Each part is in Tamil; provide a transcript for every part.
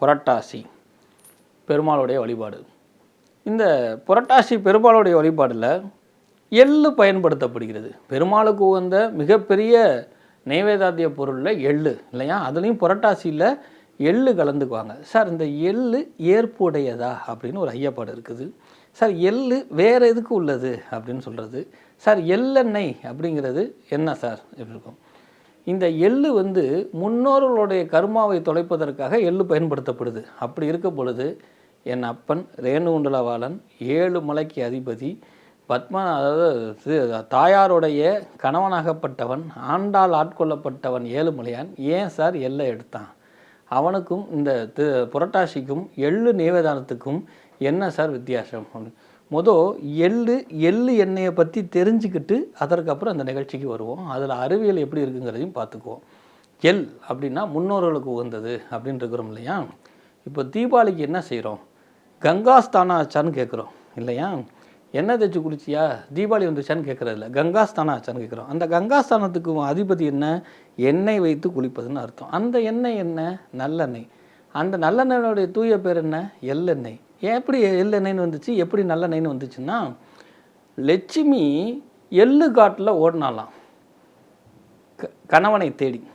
புரட்டாசி பெருமாளுடைய வழிபாடு. இந்த புரட்டாசி பெருமாளுடைய வழிபாடில் எள்ளு பயன்படுத்தப்படுகிறது. பெருமாளுக்கு உகந்த மிகப்பெரிய நைவேதாத்திய பொருளில் எள்ளு இல்லையா? அதுலேயும் புரட்டாசியில் எள்ளு கலந்துக்குவாங்க. சார் இந்த எள்ளு ஏற்புடையதா அப்படின்னு ஒரு ஐயப்பாடு இருக்குது. சார் எள்ளு வேறு எதுக்கு உள்ளது அப்படின்னு சொல்கிறது சார் எள்ளெண்ணெய் அப்படிங்கிறது என்ன சார்? எப்படி இருக்கும்? இந்த எள்ளு வந்து முன்னோர்களுடைய கர்மாவை தொலைப்பதற்காக எள்ளு பயன்படுத்தப்படுது. அப்படி இருக்க பொழுது என் அப்பன் ரேணுகுண்டலவாளன் ஏழு மலைக்கு அதிபதி பத்ம அதாவது தாயாருடைய கணவனாகப்பட்டவன் ஆண்டால் ஆட்கொள்ளப்பட்டவன் ஏழுமலையான் ஏன் சார் எல்லை எடுத்தான்? அவனுக்கும் இந்த புரட்டாசிக்கும் எள்ளு நிவேதானத்துக்கும் என்ன சார் வித்தியாசம்? மொதல் எள்ளு எள்ளு எண்ணெயை பற்றி தெரிஞ்சுக்கிட்டு அதற்கப்புறம் அந்த நிகழ்ச்சிக்கு வருவோம். அதில் அறிவியல் எப்படி இருக்குங்கிறதையும் பார்த்துக்குவோம். எள் அப்படின்னா முன்னோர்களுக்கு உகந்தது அப்படின்னு இருக்கிறோம் இல்லையா? இப்போ தீபாவளிக்கு என்ன செய்கிறோம் கங்காஸ்தானா ஆச்சான்னு கேட்குறோம் இல்லையா? எண்ணெய் தேய்ச்சி குளிச்சியா தீபாவளி வந்துச்சான்னு கேட்குறதில்ல கங்கா ஸ்தானாச்சான்னு ஆச்சான்னு கேட்குறோம் அந்த கங்காஸ்தானத்துக்கு அதிபதி என்ன? எண்ணெய் வைத்து குளிப்பதுன்னு அர்த்தம். அந்த எண்ணெய் என்ன? நல்லெண்ணெய். அந்த நல்லெண்ணெயோடைய தூய பேர் என்ன? எள்ளெண்ணெய். எப்படி எள்ளு எள்ளெண்ணெய்னு வந்துச்சு? எப்படி நல்ல நல்லெண்ணெய்னு வந்துச்சுன்னா லட்சுமி எள்ளு காட்டில் ஓடினாலாம் க- கணவனை தேடி.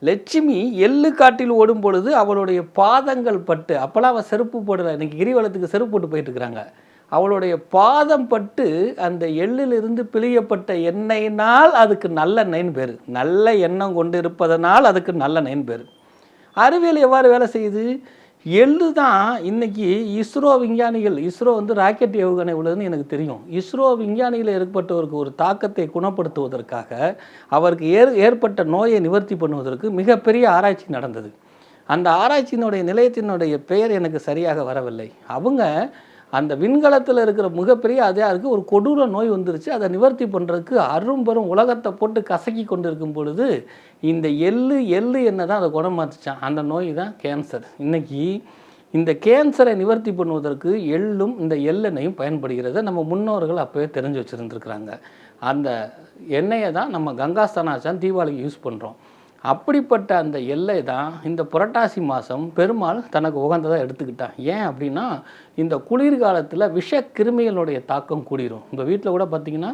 லட்சுமி எள்ளு காட்டில் ஓடும் பொழுது அவளுடைய பாதங்கள் பட்டு அப்போல்லாம் அவள் செருப்பு போடுற இன்றைக்கி கிரிவலத்துக்கு செருப்பு போட்டு போயிட்டுருக்குறாங்க. அவளுடைய பாதம் பட்டு அந்த எள்ளிலிருந்து பிழியப்பட்ட எண்ணெயினால் அதுக்கு நல்ல நெயின் பேர். நல்ல எண்ணம் கொண்டு இருப்பதனால் அதுக்கு நல்ல நெயின் பேர். அறிவியல் எவ்வாறு வேலை செய்யுது? எள்ளு தான் இன்னைக்கு இஸ்ரோ விஞ்ஞானிகள் இஸ்ரோ வந்து ராக்கெட் ஏவுகணை உள்ளதுன்னு எனக்கு தெரியும். இஸ்ரோ விஞ்ஞானிகள் ஏற்பட்டவருக்கு ஒரு தாக்கத்தை குணப்படுத்துவதற்காக அவருக்கு ஏற் ஏற்பட்ட நோயை நிவர்த்தி பண்ணுவதற்கு மிகப்பெரிய ஆராய்ச்சி நடந்தது. அந்த ஆராய்ச்சியினுடைய நிலையத்தினுடைய பெயர் எனக்கு சரியாக வரவில்லை. அவங்க அந்த விண்கலத்தில் இருக்கிற மிகப்பெரிய அதையாருக்கு ஒரு கொடூர நோய் வந்துருச்சு. அதை நிவர்த்தி பண்ணுறதுக்கு அரும்பெரும் உலகத்தை போட்டு கசக்கி கொண்டு இருக்கும் பொழுது இந்த எள்ளு எள்ளு என்ன தான் அதை குணமாத்துச்சான் அந்த நோய் தான் கேன்சர் இன்னைக்கு இந்த கேன்சரை நிவர்த்தி பண்ணுவதற்கு எள்ளும் இந்த எள்ளெண்ணையும் பயன்படுகிறத. நம்ம முன்னோர்கள் அப்போவே தெரிஞ்சு வச்சுருந்துருக்குறாங்க. அந்த எண்ணெயை தான் நம்ம கங்காஸ்தானாச்சான் தீபாவளிக்கு யூஸ் பண்ணுறோம் அப்படிப்பட்ட அந்த எல்லை தான் இந்த புரட்டாசி மாதம் பெருமாள் தனக்கு உகந்ததாக எடுத்துக்கிட்டான். ஏன் அப்படின்னா இந்த குளிர்காலத்தில் விஷ கிருமிகளுடைய தாக்கம் கூடிரும். இப்போ வீட்டில் கூட பார்த்தீங்கன்னா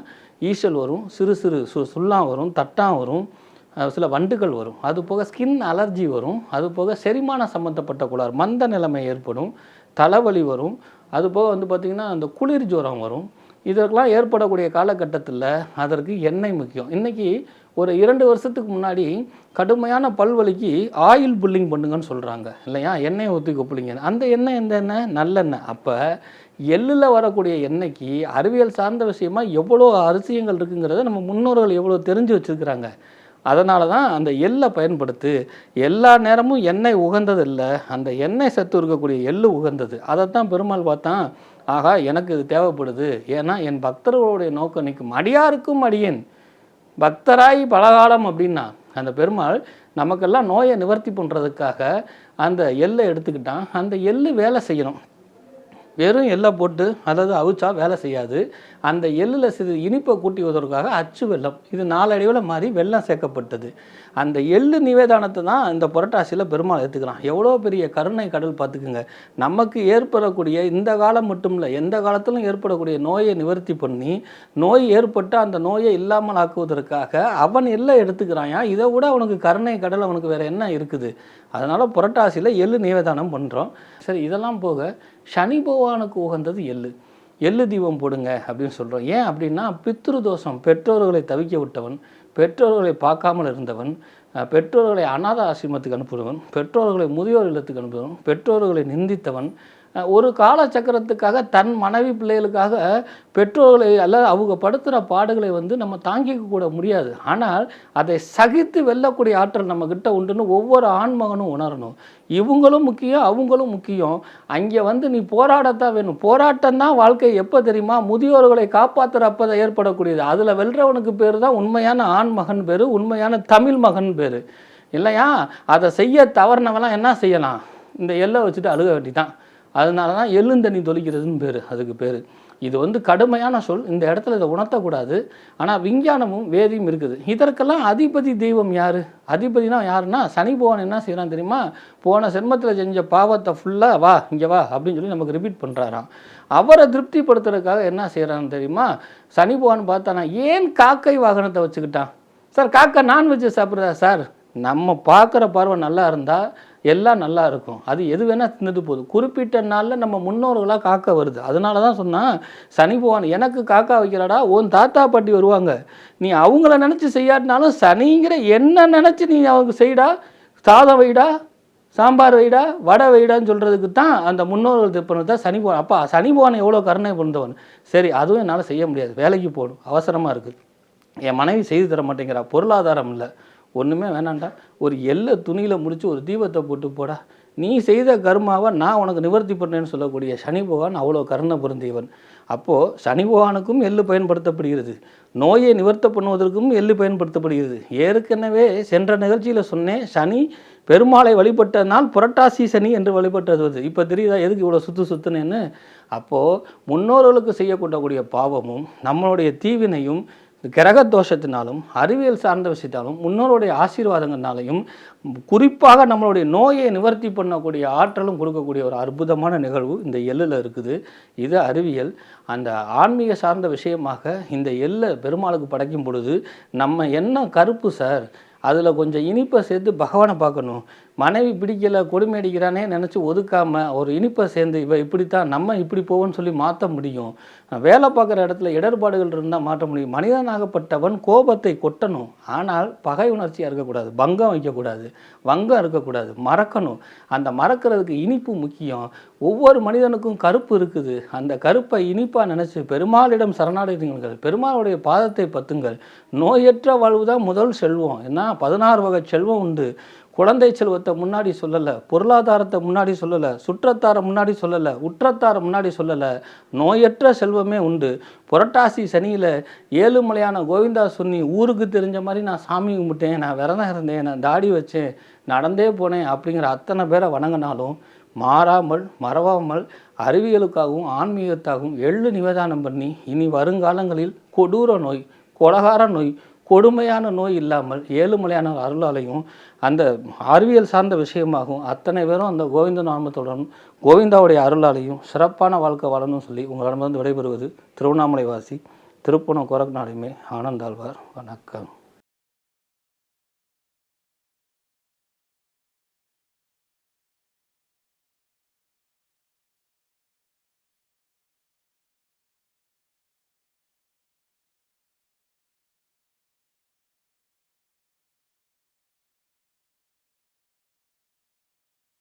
ஈசல் வரும் சிறு சிறு சு சுல்லாம் வரும் தட்டான் வரும் சில வண்டுகள் வரும். அது போக ஸ்கின் அலர்ஜி வரும் அது போக செரிமான சம்மந்தப்பட்ட குளார் மந்த நிலைமை ஏற்படும் தலைவலி வரும் அது போக வந்து பார்த்திங்கன்னா அந்த குளிர் ஜுரம் வரும். இதற்கெல்லாம் ஏற்படக்கூடிய காலகட்டத்தில் அதற்கு எண்ணெய் முக்கியம். இன்றைக்கி ஒரு இரண்டு வருஷத்துக்கு முன்னாடி கடுமையான பல்வலிக்கு ஆயில் புல்லிங் பண்ணுங்கன்னு சொல்கிறாங்க இல்லையா? எண்ணெயை ஊற்றி கொப்புளிங்க. அந்த எண்ணெய் எந்த எண்ணெய்? நல்லெண்ணெய் அப்போ எள்ளில் வரக்கூடிய எண்ணெய்க்கு அறிவியல் சார்ந்த விஷயமா எவ்வளோ அரிசியங்கள் இருக்குங்கிறத நம்ம முன்னோர்கள் எவ்வளோ தெரிஞ்சு வச்சுருக்கிறாங்க. அதனால தான் அந்த எள்ளை பயன்படுத்து எல்லா நேரமும் எண்ணெய் உகந்தது இல்லை அந்த எண்ணெய் சத்து இருக்கக்கூடிய எள்ளு உகந்தது. அதைத்தான் பெருமாள் பார்த்தான் ஆகா எனக்கு இது தேவைப்படுது. ஏன்னா என் பக்தர்களுடைய நோக்கம் நிற்கும் அடியாருக்கும் அடியேன் பக்தராய் பலகாலம் அப்படின்னா அந்த பெருமாள் நமக்கெல்லாம் நோயை நிவர்த்தி பண்ணுறதுக்காக அந்த எள்ளை எடுத்துக்கிட்டான். அந்த எள்ளு வேலை செய்யணும். வெறும் எள்ளை போட்டு அதாவது அவிச்சா வேலை செய்யாது. அந்த எள்ளில் சிறு இனிப்பை கூட்டிவதற்காக அச்சு வெள்ளம் இது நாளடைவில் மாறி வெள்ளம் சேர்க்கப்பட்டது. அந்த எள்ளு நிவேதானத்தை தான் இந்த புரட்டாசியில் பெருமாள் ஏற்றுக்கிறான் எவ்வளோ பெரிய கருணை கடல் பார்த்துக்குங்க. நமக்கு ஏற்படக்கூடிய இந்த காலம் மட்டும் இல்லை எந்த காலத்திலும் ஏற்படக்கூடிய நோயை நிவர்த்தி பண்ணி நோய் ஏற்பட்டு அந்த நோயை இல்லாமல் ஆக்குவதற்காக அவன் எல்லை எடுத்துக்கிறாயா இதை விட அவனுக்கு கருணை கடல் அவனுக்கு வேறு என்ன இருக்குது? அதனால் புரட்டாசியில் எள்ளு நிவேதானம் பண்ணுறோம் சரி இதெல்லாம் போக சனி பகவானுக்கு உகந்தது எள்ளு. எள்ளு தீபம் போடுங்க அப்படின்னு சொல்கிறோம் ஏன் அப்படின்னா பித்ரு தோஷம் பெற்றோர்களை தவிக்க விட்டவன் பெற்றோர்களை பார்க்காமல் இருந்தவன் பெற்றோர்களை அநாத ஆசிரமத்துக்கு அனுப்புகிறவன் பெற்றோர்களை முதியோர் இல்லத்துக்கு அனுப்புகிறவன் பெற்றோர்களை நிந்தித்தவன் ஒரு காலச்சக்கரத்துக்காக தன் மனைவி பிள்ளைகளுக்காக பெற்றோர்களை அல்லது அவங்க படுத்துகிற பாடுகளை வந்து நம்ம தாங்கிக்க கூட முடியாது. ஆனால் அதை சகித்து வெல்லக்கூடிய ஆற்றல் நம்மக்கிட்ட உண்டுன்னு ஒவ்வொரு ஆண்மகனும் உணரணும். இவங்களும் முக்கியம் அவங்களும் முக்கியம். அங்கே வந்து நீ போராடத்தான் வேணும். போராட்டம் தான் வாழ்க்கை. எப்போ தெரியுமா? முதியோர்களை காப்பாற்றுறப்ப தான் ஏற்படக்கூடியது. அதில் வெல்றவனுக்கு பேர் தான் உண்மையான ஆண் மகன் பேர் உண்மையான தமிழ் மகன் பேர். இல்லையா? அதை செய்ய தவறினவெல்லாம் என்ன செய்யலாம்? இந்த எல்லை வச்சுட்டு அழுக வேண்டி தான் அதனால தான் எள்ளுந்தண்ணி தொலிக்கிறதுன்னு பேர் அதுக்கு பேர். இது வந்து கடுமையான சொல் இந்த இடத்துல இதை உணர்த்தக்கூடாது. ஆனால் விஞ்ஞானமும் வேதியும் இருக்குது. இதற்கெல்லாம் அதிபதி தெய்வம் யார்? அதிபதினா யாருன்னா சனி பகவான் என்ன செய்கிறான் தெரியுமா? போன சென்மத்தில் செஞ்ச பாவத்தை ஃபுல்லாக வா இங்கே வா அப்படின்னு சொல்லி நமக்கு ரிப்பீட் பண்ணுறாராம் அவரை திருப்திப்படுத்துறதுக்காக என்ன செய்கிறான்னு தெரியுமா? சனி பகவான் பார்த்தானா ஏன் காக்கை வாகனத்தை வச்சுக்கிட்டான்? சார் காக்கா நான்வெஜ் சாப்பிட்றதா சார்? நம்ம பார்க்குற பார்வை நல்லா இருந்தால் எல்லாம் நல்லா இருக்கும். அது எது வேணால் தின்னுட்டு போகுது குறிப்பிட்ட நாளில் நம்ம முன்னோர்களாக காக்கா வருது. அதனால தான் சொன்னால் சனி பகவான் எனக்கு காக்கா வைக்கிறாடா உன் தாத்தா பாட்டி வருவாங்க. நீ அவங்கள நினச்சி செய்யாட்டினாலும் சனிங்கிற என்ன நினச்சி நீ அவங்க செய்டா சாதம் வைடா சாம்பார் வைடா வடை வைடான்னு சொல்கிறதுக்கு தான் அந்த முன்னோர்கள் திருப்பணம் தான் சனி பகவான். அப்பா சனி பகவான் எவ்வளோ கருணை புரிந்தவன். சரி அதுவும் என்னால் செய்ய முடியாது. வேலைக்கு போகணும். அவசரமாக இருக்குது. என் மனைவி செய்து தர மாட்டேங்கிறா. பொருளாதாரம் இல்லை. ஒன்றுமே வேணாண்டா ஒரு எல்லை துணியில் முடித்து ஒரு தீபத்தை போட்டு போடா. நீ செய்த கர்மாவை நான் உனக்கு நிவர்த்தி பண்ணேன்னு சொல்லக்கூடிய சனி பகவான் அவ்வளோ கருணை பொருந்தியவன். அப்போது சனி பகவானுக்கும் எள்ளு பயன்படுத்தப்படுகிறது. நோயை நிவர்த்த பண்ணுவதற்கும் எள்ளு பயன்படுத்தப்படுகிறது. ஏற்கனவே சென்ற நிகழ்ச்சியில் சொன்னேன் சனி பெருமாளை வழிபட்ட நாள் புரட்டாசி சனி என்று வழிபட்டது வருது இப்போ தெரியுதா எதுக்கு இவ்வளோ சுற்று சுற்றுனேன்னு அப்போது முன்னோர்களுக்கு செய்யக்கூடக்கூடிய பாவமும் நம்மளுடைய தீவினையும் கிரக தோஷத்தினாலும் அறிவியல் சார்ந்த விஷயத்தாலும் முன்னோருடைய ஆசீர்வாதங்கள்னாலையும் குறிப்பாக நம்மளுடைய நோயை நிவர்த்தி பண்ணக்கூடிய ஆற்றலும் கொடுக்கக்கூடிய ஒரு அற்புதமான நிகழ்வு இந்த எள்ளில் இருக்குது. இது அறிவியல். அந்த ஆன்மீக சார்ந்த விஷயமாக இந்த எள்ளை பெருமாளுக்கு படைக்கும் பொழுது நம்ம என்ன கருப்பு சார்? அதில் கொஞ்சம் இனிப்பை சேர்த்து பகவானை பார்க்கணும். மனைவி பிடிக்கலை கொடுமை அடிக்கிறானே நினச்சி ஒதுக்காமல் ஒரு இனிப்பை சேர்ந்து இவ இப்படித்தான் நம்ம இப்படி போவோன்னு சொல்லி மாற்ற முடியும். வேலை பார்க்குற இடத்துல இடர்பாடுகள் இருந்தால் மாற்ற முடியும். மனிதனாகப்பட்டவன் கோபத்தை கொட்டணும். ஆனால் பகை உணர்ச்சியாக இருக்கக்கூடாது. பங்கம் வைக்கக்கூடாது. வங்கம் இருக்கக்கூடாது. மறக்கணும். அந்த மறக்கிறதுக்கு இனிப்பு முக்கியம். ஒவ்வொரு மனிதனுக்கும் கருப்பு இருக்குது. அந்த கருப்பை இனிப்பாக நினச்சி பெருமாளிடம் சரணாடுங்கள் பெருமாளுடைய பாதத்தை பத்துங்கள். நோயற்ற வாழ்வு தான் முதல் செல்வம். ஏன்னா பதினாறு வகை செல்வம் உண்டு. குழந்தை செல்வத்தை முன்னாடி சொல்லலை பொருளாதாரத்தை முன்னாடி சொல்லலை சுற்றத்தாரை முன்னாடி சொல்லலை உற்றத்தாரை முன்னாடி சொல்லலை நோயற்ற செல்வமே உண்டு. புரட்டாசி சனியில் ஏழுமலையான கோவிந்தா சொன்னி ஊருக்கு தெரிஞ்ச மாதிரி நான் சாமி கும்பிட்டேன் நான் விரதம் இருந்தேன் நான் தாடி வச்சேன் நடந்தே போனேன் அப்படிங்கிற அத்தனை பேரை வணங்கினாலும் மாறாமல் மறவாமல் அறிவியலுக்காகவும் ஆன்மீகத்தாகவும் எள்ளு நிவேதானம் பண்ணி இனி வருங்காலங்களில் கொடூர நோய் கொலகார நோய் கொடுமையான நோய் இல்லாமல் ஏழுமலையான அருளாலையும் அந்த அறிவியல் சார்ந்த விஷயமாகவும் அத்தனை பேரும் அந்த கோவிந்த நாமத்துடன் கோவிந்தாவுடைய அருளாலையும் சிறப்பான வாழ்க்கை வாழணும்னு சொல்லி உங்களிடமிருந்து விடைபெறுவது திருவண்ணாமலை வாசி திருப்பணம் கோரக்நாடுமே ஆனந்தாழ்வார். வணக்கம்.